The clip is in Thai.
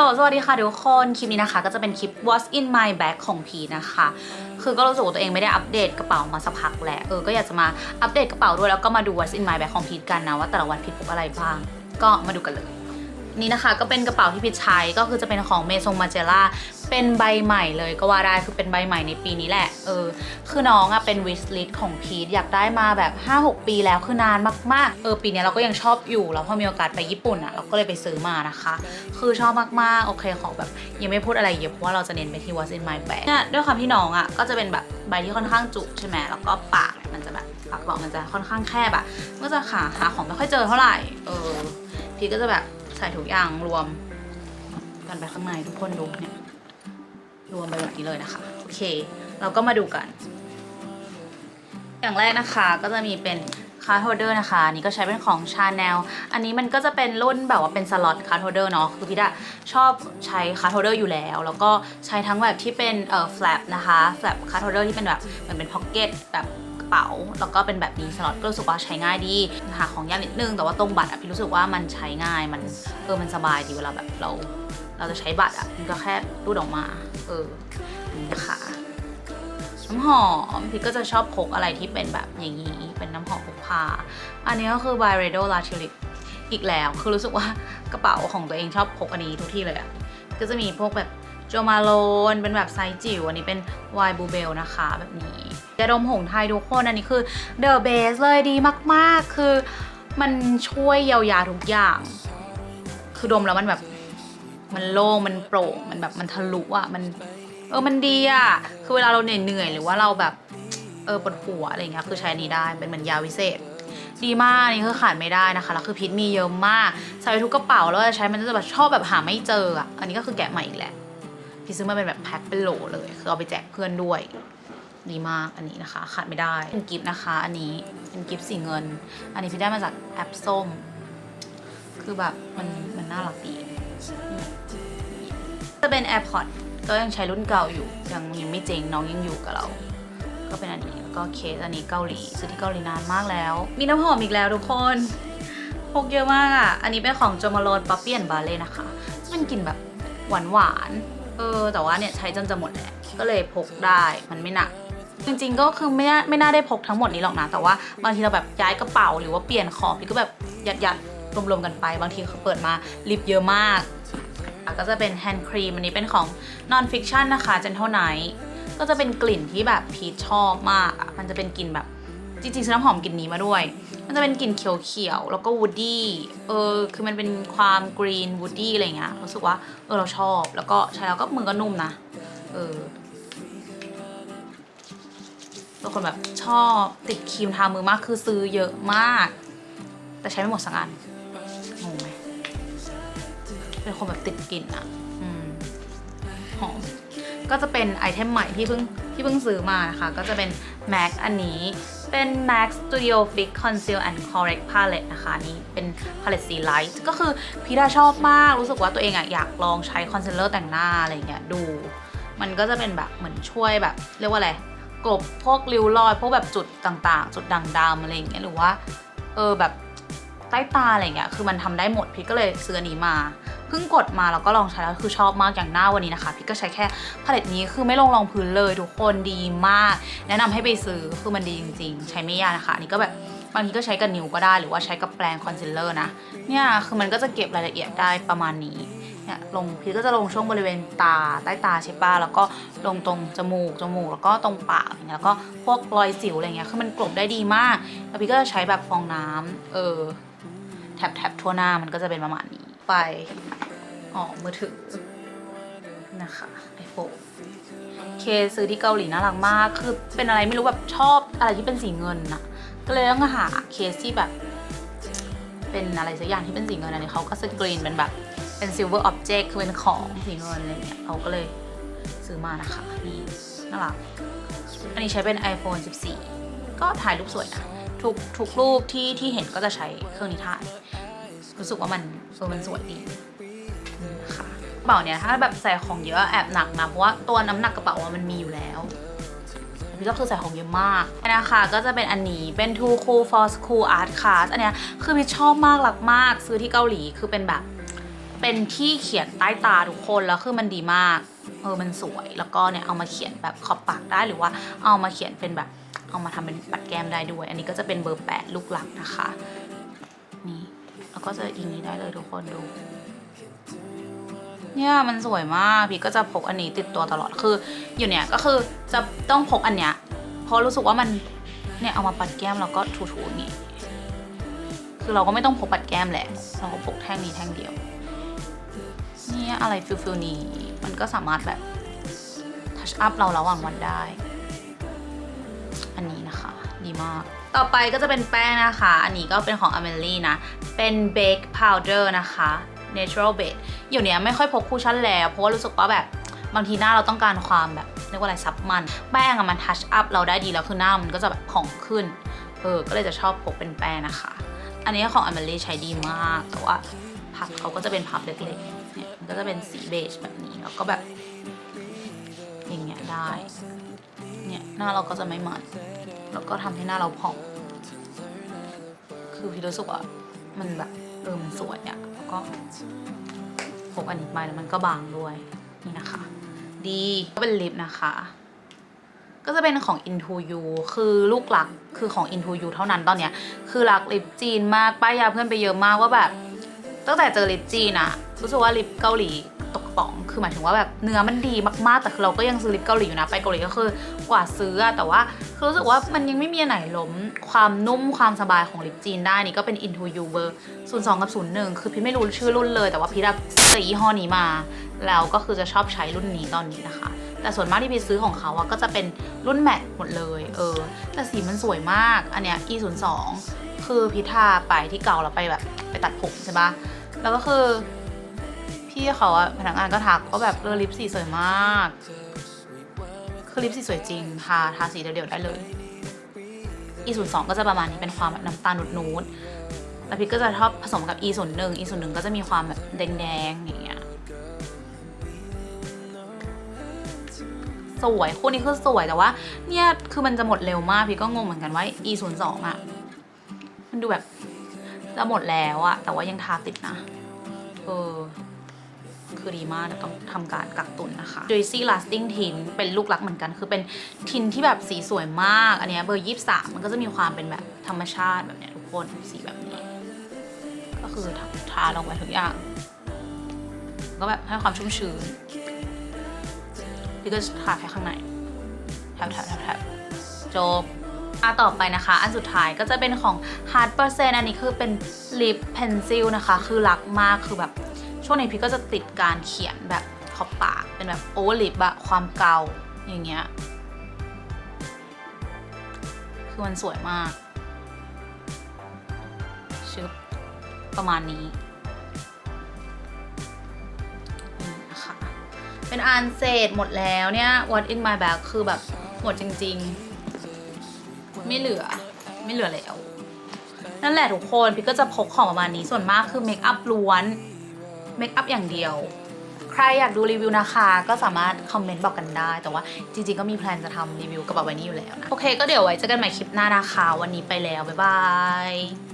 ลโหลสวัสดีค่ะทุกคน คลิปนี้นะคะ ก็จะเป็นคลิป What's in my bag ของพีนะคะ คือก็รู้สึกว่าตัวเองไม่ได้อัปเดตกระเป๋ามาสักพักแหละเออ ก็อยากจะมาอัปเดตกระเป๋าด้วยแล้วก็มาดู What's in my bag ของพีกันนะว่าแต่ละวันพีพกอะไรบ้าง ก็มาดูกันเลย นี่นะคะ ก็เป็นกระเป๋าที่พีทใช้ก็คือจะเป็นของเมซงมาเจล่าเป็นใบใหม่เลยก็ว่าได้คือเป็นใบใหม่ในปีนี้แหละเออคือน้องอะเป็นวิสลิ t ของพีทอยากได้มาแบบ 5-6 ปีแล้วคือนานมากๆเออปีนี้เราก็ยังชอบอยู่แล้วพอมีโอกาสไปญี่ปุ่นอะเราก็เลยไปซื้อมานะคะ คือชอบมากๆโอเคขอแบบยังไม่พูดอะไรเยอะเพราะว่าเราจะเน้นไปที่ what's in my bag เนี่ยด้วยความที่น้องอะก็จะเป็นแบบใบที่ค่อนข้างจุใช่ไหมแล้วก็ปากมันจะแบบปากบอกมันจะค่อนข้างแคบอะก็จะหาหาของไม่ค่อยเจอเท่าไหร่เออพีทก็จะแบบ ใส่ทุกอย่างรวมกันไปข้างในทุกคนดูเนี่ยรวมไปแบบนี้เลยนะคะโอเค เราก็มาดูกัน อย่างแรกนะคะก็จะมีเป็นคาร์ดโฮเดอร์นะคะอันนี้ก็ใช้เป็นของชาแนลอันนี้มันก็จะเป็นรุ่นแบบว่าเป็นสล็อตคาร์ดโฮเดอร์เนาะคือพี่ดาชอบใช้คาร์ดโฮเดอร์อยู่แล้ว แล้วก็ใช้ทั้งแบบที่เป็นเอ่อแฟลปนะคะแฟลปคาร์ดโฮเดอร์ที่เป็นแบบเหมือนเป็นพ็อกเก็ตแบบ เป๋า แล้วก็เป็นแบบนี้สล็อตก็รู้สึกว่าใช้ง่ายดีหาของยากนิดนึงแต่ว่าตรงบัตรอะพี่รู้สึกว่ามันใช้ง่ายมันเออมันสบายดีเวลาแบบเรา เราจะใช้บัตรอะมันก็แค่รูดออกมาเออนนี้นะคะน้ำหอมพี่ก็จะชอบพกอะไรที่เป็นแบบอย่างนี้เป็นน้ำหอมพกพาอันนี้ก็คือ b y r e d o La Tulip อีกแล้วคือรู้สึกว่ากระเป๋าของตัวเองชอบพกอันนี้ทุกที่เลยอะก็จะมีพวกแบบ โจมาโลนเป็นแบบไซส์จิ๋วอันนี้เป็น Y b u b e l นะคะแบบนี้ยาดมหงไทยทุกคนอันนี้คือ The Base เลยดีมากๆ คือมันช่วยเยียวยาทุกอย่าง คือดมแล้วมันแบบมันโล่งมันโปร่งมันแบบมันทะลุอะมันเออมันดีอะคือเวลาเราเหนื่อยๆหรือว่าเราแบบเออปวดหัวอะไรเงี้ยคือใช้นี้ได้เป็นเหมือนยาวิเศษ ดีมากอันนี่คือขาดไม่ได้นะคะแล้วคือพิษมีเยอะมากใส่ทุกกระเป๋าแล้วจะใช้มันจะแบบชอบแบบหาไม่เจออะอันนี้ก็คือแกะใหม่อีกแหละ พี่ซื้อมาเป็นแบบแพ็คเป็นโหลเลย คือเอาไปแจกเพื่อนด้วย ดีมากอันนี้นะคะ ขาดไม่ได้ เป็นกิฟต์นะคะ อันนี้เป็นกิฟต์สีเงิน อันนี้พี่ได้มาจากแอปส้ม คือแบบมันมันน่ารักดีจะเป็น AirPod ก็ยังใช้รุ่นเก่าอยู่ ยังยังไม่เจ๊งน้องยังอยู่กับเรา ก็เป็นอันนี้แล้วก็เคสอันนี้เกาหลี ซื้อที่เกาหลีนานมากแล้ว มีน้ำหอมอีกแล้วทุกคนพกเยอะมากอะ อันนี้เป็นของจมาโลนป๊อปปี้แอนบาเล่นะคะ จะเป็นกลิ่นแบบหวานหวาน เออ แต่ว่าเนี่ยใช้จนจะหมดแหละก็เลยพกได้มันไม่หนัก จริงๆก็คือไม่น่าไม่น่าได้พกทั้งหมดนี้หรอกนะ แต่ว่าบางทีเราแบบย้ายกระเป๋าหรือว่าเปลี่ยนของพี่ก็แบบยัดยัดๆรวมๆกันไป บางทีเขาเปิดมาลิปเยอะมากอะก็จะเป็นแฮนด์ครีมอันนี้เป็นของ non fiction นะคะ Gentle Night ก็จะเป็นกลิ่นที่แบบพีชชอบมากอะมันจะเป็นกลิ่นแบบ จริงๆซื้อน้ำหอมกลิ่นนี้มาด้วย มันจะเป็นกลิ่นเขียวๆ แล้วก็วูดดี้ เออ คือมันเป็นความกรีนวูดดี้อะไรเงี้ย รู้สึกว่า เออ เราชอบ แล้วก็ใช้แล้วก็มือก็นุ่มนะ เออบางคนแบบชอบติดครีมทามือมาก คือซื้อเยอะมาก แต่ใช้ไม่หมดสักอันงงไหมเป็นคนแบบติดกลิ่นอะอหอม ก็จะเป็นไอเทมใหม่ที่เพิ่งที่เพิ่งซื้อมานะคะ ก็จะเป็น MAC อันนี้เป็น MAC Studio Fix Conceal and Correct Palette นะคะนนี้เป็น palette สีไลท์ก็คือพี่ดาชอบมาก รู้สึกว่าตัวเองอะอยากลองใช้คอนซีลเลอร์แต่งหน้าอะไรเงี้ยดู มันก็จะเป็นแบบเหมือนช่วยแบบ เรียกว่าอะไรกลบพวกริ้วรอยพวกแบบจุดต่างๆ จุดด่างดำอะไรอย่างเงี้ยหรือว่า เออแบบใต้ตาอะไรเงี้ยคือมันทำได้หมดพี่ก็เลยซื้ออันนี้มา เพิ่งกดมาแล้วก็ลองใช้แล้วคือชอบมากอย่างหน้าวันนี้นะคะพี่ก็ใช้แค่พาเลตนี้คือไม่ลงรองพื้นเลยทุกคนดีมาก แนะนำให้ไปซื้อคือมันดีจริง ๆ ใช้ไม่ยากนะคะอันนี้ก็แบบบางทีก็ใช้กับนิ้วก็ได้หรือว่าใช้กับแปรงคอนซีลเลอร์นะเนี่ยคือมันก็จะเก็บรายละเอียดได้ประมาณนี้เนี่ยลงพี่ก็จะลงช่วงบริเวณตาใต้ตาใช่ปะแล้วก็ลงตรงจมูกจมูกแล้วก็ตรงปากอย่างเงี้ยแล้วก็พวกรอยสิวอะไรเงี้ยคือมันกลบได้ดีมากแล้วพี่ก็จะใช้แบบฟองน้ำเออแทบแทบทั่วหน้ามันก็จะเป็นประมาณนี้ไป อ๋อมือถือนะคะไอโฟนเคซื้อที่เกาหลีน่ารักมาก คือเป็นอะไรไม่รู้แบบชอบอะไรที่เป็นสีเงินน่ะก็เลยต้องหาเคสที่แบบ เป็นอะไรสักอย่างที่เป็นสีเงินอันนี้เขาก็สกรีนเป็นแบบเป็น silver object คือเป็นของสีเงินอะไรเงี้ยเขาก็เลยซื้อมานะคะนี่น่ารัก อันนี้ใช้เป็น iPhone 14 ก็ถ่ายรูปสวยนะทุกทุกรูปที่ที่เห็นก็จะใช้เครื่องนี้ถ่าย รู้สึกว่ามันเออมันสวยดี ระเป๋าเนี่ยถ้าแบบใส่ของเยอะแอบหนักนะเพราะว่าตัวน้ำหนักกระเป๋าอะมันมีอยู่แล้วพี่ก็คือใส่ของเยอะมากอันนี้นะคะก็จะเป็นอันนี้เป็น Too Cool for School Art Class อันเนี้ยคือพี่ชอบมากรักมาก ซื้อที่เกาหลีคือเป็นแบบเป็นที่เขียนใต้ตาทุกคนแล้วคือมันดีมากเออมันสวยแล้วก็เนี่ยเอามาเขียนแบบขอบปากได้หรือว่าเอามาเขียนเป็นแบบเอามาทำเป็นปัดแก้มได้ด้วย อันนี้ก็จะเป็นเบอร์แปดลูกหลักนะคะนี่แล้วก็จะอิงนี้ได้เลยทุกคนดู เนี่ยมันสวยมากพี่ก็จะพกอันนี้ติดตัวตลอดคือ อยู่เนี่ยก็คือจะต้องพกอันเนี้ยเพราะรู้สึกว่ามันเนี่ยเอามาปัดแก้มแล้วก็ถูๆอย่างนี้คือเราก็ไม่ต้องพกปัดแก้มแหละเราก็พกแท่งนี้แท่งเดียวเนี่ยอะไรฟิลฟิลนี้มันก็สามารถแบบทัชอัพเราระหว่างวันได้ อันนี้นะคะ ดีมากต่อไปก็จะเป็นแป้งนะคะ อันนี้ก็เป็นของ a m e l i นะ เป็น Bake Powder นะคะ Natural Bake อยู่เนี้ยไม่ค่อยพกคูชั่นแล้ว เพราะว่ารู้สึกว่าแบบบางทีหน้าเราต้องการความแบบเรียกว่าอะไรซับมัน แป้งอะมันทัชอัพเราได้ดีแล้วคือหน้ามันก็จะแบบผ่องขึ้น เออ ก็เลยจะชอบพกเป็นแป้งนะคะ อันนี้ของ a m e l i ใช้ดีมาก แต่ว่าพับเขาก็จะเป็นพับเล็กๆ เนี่ย มันก็จะเป็นสีเบจแบบนี้ แล้วก็แบบอย่างเงี้ยได้ เนี่ยหน้าเราก็จะไม่มัน แล้วก็ทำให้หน้าเราผ่อง คือพี่รู้สึกว่ามันแบบเออมันสวยอะ ก็พกอันนี้ไปแล้วมันก็บางด้วย นี่นะคะ ดีก็เป็นลิปนะคะ ก็จะเป็นของ Into You คือลูกหลักคือของ Into You เท่านั้นตอนเนี้ย คือรักลิปจีนมากป้ายยาเพื่อนไปเยอะมากว่าแบบ ตั้งแต่เจอลิปจีนอะรู้สึกว่าลิปเกาหลี ป๋องคือหมายถึงว่าแบบเนื้อมันดีมากๆ แต่คือเราก็ยังซื้อลิปเกาหลีอยู่นะไปเกาหลีก็คือกว่าซื้ออะแต่ว่าคือรู้สึกว่ามันยังไม่มีไหนล้มความนุ่มความสบายของลิปจีนได้นี่ก็เป็น Into You เบอร์02 กับ 01 คือพี่ไม่รู้ชื่อรุ่นเลย แต่ว่าพี่ได้ซื้อยี่ห้อนี้มา แล้วก็คือจะชอบใช้รุ่นนี้ตอนนี้นะคะ แต่ส่วนมากที่พี่ซื้อของเขาอะก็จะเป็นรุ่นแมทหมดเลยเออแต่สีมันสวยมากอันเนี้ย E 0 2คือพิธาไปที่เก่าแล้วไปแบบไปตัดผมใช่ปะแล้วก็คือ พี่เขาอะพนักงานก็ทักว่าแบบเออลิปสีสวยมาก คือลิปสีสวยจริงทาทาสีเดียวๆได้เลย E 0 2ก็จะประมาณนี้เป็นความแบบน้ำตาลนูดๆแล้วพี่ก็จะชอบผสมกับ E 0 1 E 0 1ก็จะมีความแบบแดงๆอย่างเงี้ยสวยคู่นี้คือสวยแต่ว่า เนี่ยคือมันจะหมดเร็วมากพี่ก็งงเหมือนกันว่า e 0 2อะ มันดูแบบจะหมดแล้วอะแต่ว่ายังทาติดนะ เออ คือดีมากต้องทำการกักตุนนะคะ Juicy Lasting Tint เป็นลูกรักเหมือนกัน คือเป็นทินที่แบบสีสวยมาก อันนี้เบอร์ 23 มันก็จะมีความเป็นแบบธรรมชาติแบบเนี้ยทุกคนสีแบบนี้ ก็คือทาลงไปทุกอย่าง ก็แบบให้ความชุ่มชื้นพี่ก็ทาแค่ข้างในแถบแถบแถบแถบจบอะต่อไปนะคะ อันสุดท้ายก็จะเป็นของ Hard Percent อันนี้คือเป็นลิปเพนซิลนะคะ คือรักมากคือแบบ ช่วงนี้พี่ก็จะติดการเขียนแบบขอบปากเป็นแบบโอเวอร์ลิปอะความเกาอย่างเงี้ยคือมันสวยมากชึบประมาณนี้นะคะเป็นอันเศษหมดแล้วเนี่ย What in my bag คือแบบหมดจริง ๆ ไม่เหลือไม่เหลือแล้วนั่นแหละทุกคน พี่ก็จะพกของประมาณนี้ส่วนมากคือเมคอัพล้วน เมคอัพอย่างเดียว ใครอยากดูรีวิวนะคะ ก็สามารถคอมเมนต์บอกกันได้ แต่ว่าจริงๆก็มีแพลนจะทำรีวิวกระเป๋าใบนี้อยู่แล้วนะ โอเค ก็เดี๋ยวไว้เจอกันใหม่คลิปหน้านะคะ วันนี้ไปแล้ว บ๊ายบาย